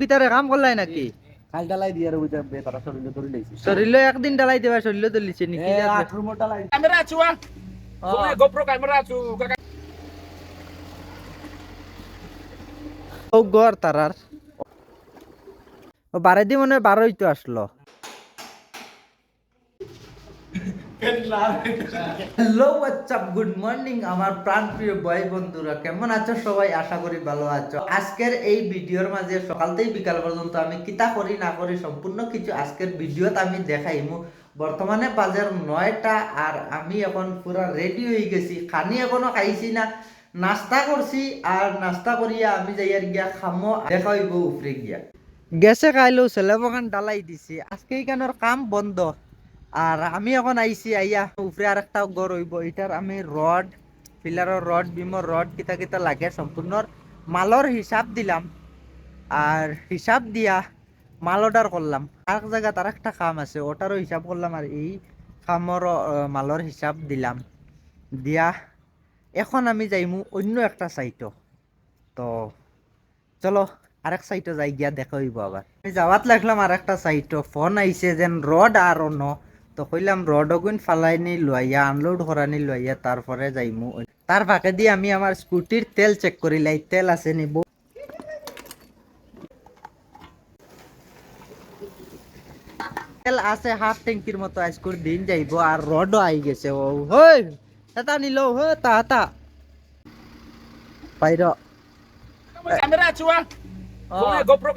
কি তারে কাম করলাই নাকি? খাল ডালাই দিয়ে আর ওই যে তারা শরীর ধরে লাইছে। শরীর একদিন ডালাই দেবা শরীরে দলিছে নি কি আট রুমো ডালাই kamera acu. Kakak ও গর তারার। ও বারে দি মনে হয় বারোই তো আসলো। হ্যালো হোয়াটসঅ্যাপ গুড মর্নিং আমার প্রাণপ্রিয় ভাই বন্ধুরা। কেমন আছো সবাই? আশা করি ভালো আছো। আজকের এই ভিডিওর মাঝে সকাল থেকে বিকাল পর্যন্ত আমি কিতা করি, না করি, সম্পূর্ণ কিছু আজকের ভিডিওতে আমি দেখাইমু। বর্তমানে বাজার নয়টা আর আমি এখন পুরা রেডি হয়ে গেছি। খানি এখনও খাইছি না। নাস্তা করছি আর নাস্তা করিয়া আমি যাইয়ার গিয়া খামো দেখা হইব উপরে গিয়া। গেছে খাইলেও ছেলে বাগান ডালাই দিছি। আজকে এইখানের কাম বন্ধ। আর আমি এখন আইছি, আইয়া উপরে আর একটা গড় হইব। এটার আমি রড পিলারের রড বিমর রড কিতা কিতা লাগে সম্পূর্ণ মালর হিসাব দিলাম। আর হিসাব দিয়া মাল অর্ডার করলাম। আর এক জায়গায় তার একটা কাম আছে, ওটারও হিসাব করলাম আর এই কামর মালর হিসাব দিলাম। দিয়া, এখন আমি যাইমু অন্য একটা সাইটও তো, চলো, আরেক সাইটে যাই গিয়া দেখা আবার। আমি যাওয়াত লাগলাম আর একটা সাইটও ফোন আইছে যেন রড আর অন্য। তো কইলাম রড গুণ ফালাই নি লইয়া আনলোড করা নি লইয়া তারপরে যাইমু তার ফাঁকে দিয়ে আমি আমার স্কুটির তেল চেক করিলাই তেল আছে নি বউ তেল আছে হাফ ট্যাঙ্কির মতো আজকুর দিন যাইব আর রডও আই গেছে ও হই এটা নিল হো তা তা বাইর kamera acu ah. Pokoknya GoPro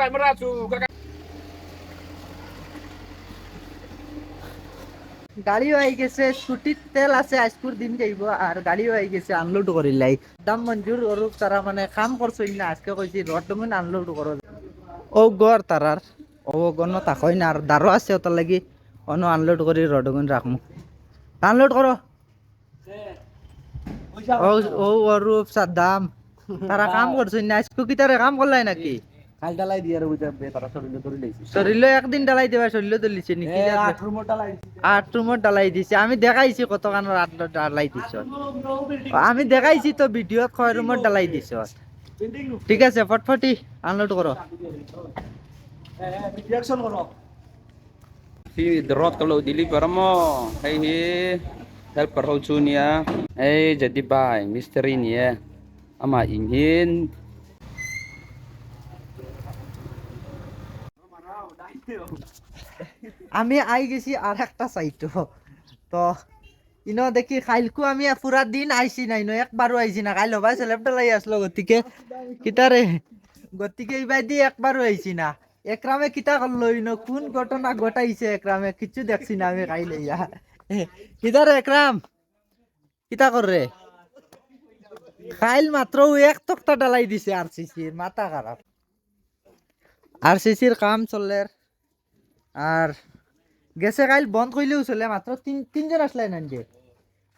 গাড়িও আই গেছে স্কুটির তেল আছে আজকুর দিন যাইব আর গাড়িও আই গেছে আনলোড করিলাই দাম মঞ্জুর অরূপ তারা মানে কাম করছই না আজকে কইছি রড ডুমুন আনলোড করো। ও গর তারার ও গণ তাকই না আর দারো আছে ওটার লাগি অন আনলোড করি রড গুণ রাখমু। আনলোড করো। ও ও অরূপ সাদ্দাম তারা কাম করছই না আজকে কি তারে কাম করলাই নাকি? খাল ডালাই দিয়ে আর ওই যে তারা শরীরে ধরে লাইছে শরীরে একদিন ডালাই দেবা শরীরে দলিছে নাকি এ আট রুমো ডালাই আট রুমত ডালাই দিছে আমি দেখাইছি কত কানের আট ডালাই দিছ আমি দেখাইছি তো ভিডিওত কয় রুমত ডালাই দিছ ঠিক আছে ফটফটি আনলোড করো রিঅ্যাকশন করো si derot kalau deliver mo. Hey he. Helper ho ya. Eh jadi bay misteri ni ya. Ama আমি আই গেছি আর একটা সাইটো তো, ইনো দেখি কাইলকু আমি পুরা দিন আইছি নাই নো একবারও আইছি না কাইল ভাই সেলেব ডালাই আসলো গতিকে কিতারে গতিকে এইবাই দি একবারও আইছি না। একরামে কিতা করল ইনো কোন ঘটনা ঘটাইছে একরামে কিছু দেখছি না আমি কাইলে ইয়া। কিতারে একরাম কিতা করে খাইল মাত্র এক তক্তা ডালাই দিছে আর সিসির মাথা খারাপ আর সিসির কাম চলের আর গেছে কাইল বন্ধ করলেও চলে মাত্র তিন তিনজন আসলে না যে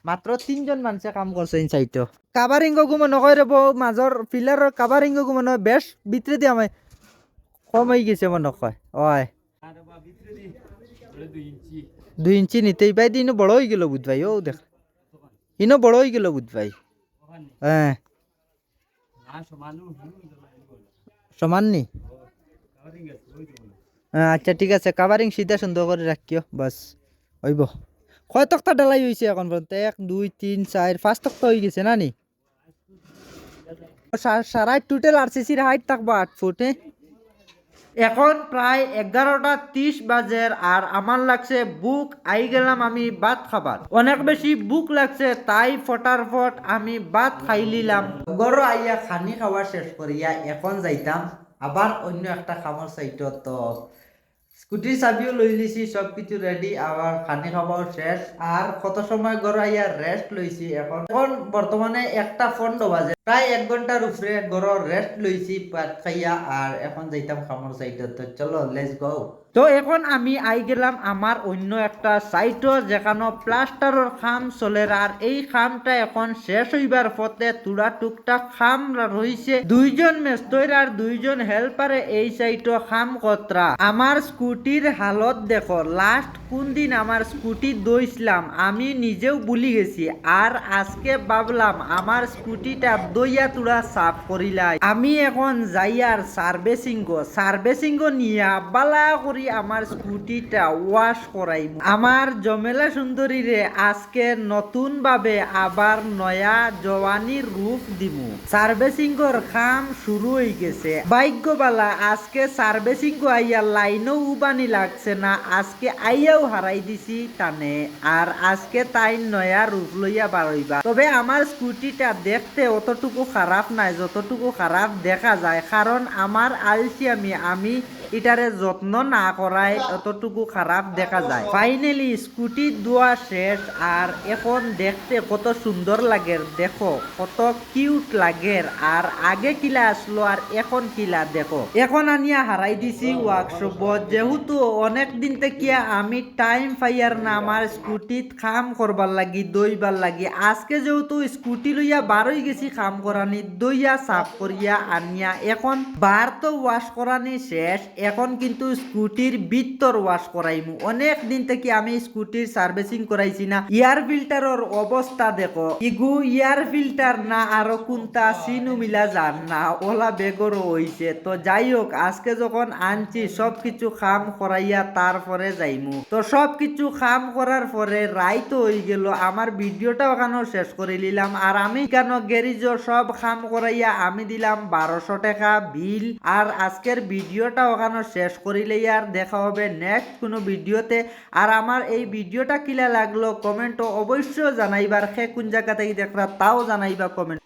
মাত্র তিনজন মানুষে কাম করছে ইনসাইটো কাভারিং গুমো নকয় রে বউ মাজর পিলারের কাভারিং গুমো নয় বেশ ভিতরে দিয়ে আমি কম হয়ে গেছে মনে কয় ওয় দুই ইঞ্চি নিতেই পাই দি ইনো বড় হয়ে গেল বুধ ভাই ও দেখ। ইনো বড় হয়ে গেল বুধ ভাই হ্যাঁ সমান নি? হ্যাঁ, আচ্ছা ঠিক আছে কাভারিং সিধা সুন্দর করে রাখিও বাস হইব। কয় তক্তা ডালাই হয়েছে এখন পর্যন্ত এক, দুই, তিন চার পাঁচ তক্তা হয়ে গেছে না নি? সারাই টোটাল আর সিসির হাইট থাকব আট ফুট হ্যাঁ? এখন প্রায় এগারোটা তিরিশ বাজের আর আমার লাগছে বুক আই গেলাম আমি ভাত খাবার অনেক বেশি বুক লাগছে, তাই ফটার ফট আমি ভাত খাই লিলাম। গরো আইয়া খানি খাওয়া শেষ করিয়া এখন যাইতাম। আবার অন্য একটা খামার সাইটত তো স্কুটির চাবিও লই লিছি সব কিছু রেডি আবার খানি খাওয়াও শেষ আর কত সময় গড়াইয়া রেস্ট লইছি এখন। এখন বর্তমানে একটা ফোন বাজে প্রায় এক ঘণ্টার উপরে ঘর রেস্ট লইছি ভাত খাইয়া আর এখন যাইতাম খামর সাইডে তো চলো লেটস গো তো এখন আমি আই গেলাম আমার অন্য একটা সাইটও যেখানে প্লাস্টারের খাম চলে আর এই খামটা এখন শেষ হইবার পথে তুড়া টুকটাক খাম রইছে দুইজন মেস্তৈর আর দুইজন হেল্পারে এই সাইটও খাম কতরা আমার স্কুটির হালত দেখো লাস্ট কোন দিন আমার স্কুটি দইছিলাম আমি নিজেও ভুলি গেছি। আর আজকে ভাবলাম আমার স্কুটিটা দইয়া তুড়া সাফ করিলাই আমি এখন যাই আর সার্ভিসিং সার্ভিসিং নিয়া বালা করি আমার স্কুটিটা ওয়াশ করাইম আমার জমেলা সুন্দরীরে আজকে নতুন ভাবে আবার নয়া জওয়ানির রূপ দিমু। সার্ভিসিংর কাম শুরু হয়ে গেছে। ভাগ্যবালা, আজকে সার্ভিসিং আইয়া লাইনও উবানি লাগছে না, আজকে আইয়াও হারাই দিছি টানে। আর আজকে তাই নয়া রূপ লইয়া বারইবা তবে আমার স্কুটিটা দেখতে অতটুকু খারাপ নাই, যতটুকু খারাপ দেখা যায়। কারণ আমার আলসি আমি এটারে যত্ন না করায় অতটুকু খারাপ দেখা যায়। ফাইনালি স্কুটি ধোয়া শেষ আর এখন দেখতে কত সুন্দর লাগে, দেখো। কত কিউট লাগে আর আগে কিলা আসলো আর এখন কিলা দেখো। এখন আনিয়া হারাই দিছি ওয়ার্কশপ যেহেতু অনেক দিন থেকে আমি টাইম পাইয়ার না আমার স্কুটিত কাম করবার লাগি দইবার লাগি। আজকে যেহেতু স্কুটি লইয়া বারোই গেছি কাম করানি দইয়া সাফ করিয়া আনিয়া এখন বার তো ওয়াশ করানি শেষ। এখন কিন্তু স্কুটির ভিতর ওয়াশ করাইমু। অনেক দিন থেকে আমি স্কুটির সার্ভিসিং করাইছি না। ইয়ার ফিল্টারের অবস্থা দেখো। ইগু ইয়ার ফিল্টার না আরও কোনটা সিনু মিলা যান না। ওলা বেগরও হইছে। তো যাই হোক আজকে যখন আনছি সব কিছু খাম করাইয়া তারপরে যাইমু। তো সব কিছু খাম করার পরে রাইত হয়ে গেল। আমার ভিডিওটা ওখানেও শেষ করে নিলাম। আর আমি কেন গ্যারিজ সব খাম করাইয়া আমি দিলাম বারোশো টাকা বিল। আর আজকের ভিডিওটা ওখানে শেষ করিলেই আর দেখা হবে নেক্সট কোনো ভিডিওতে। আর আমার এই ভিডিওটা কিলা লাগল কমেন্ট অবশ্যই জানাইবার। খে কোন জায়গা থেকে দেখরা তাও জানাইবা কমেন্ট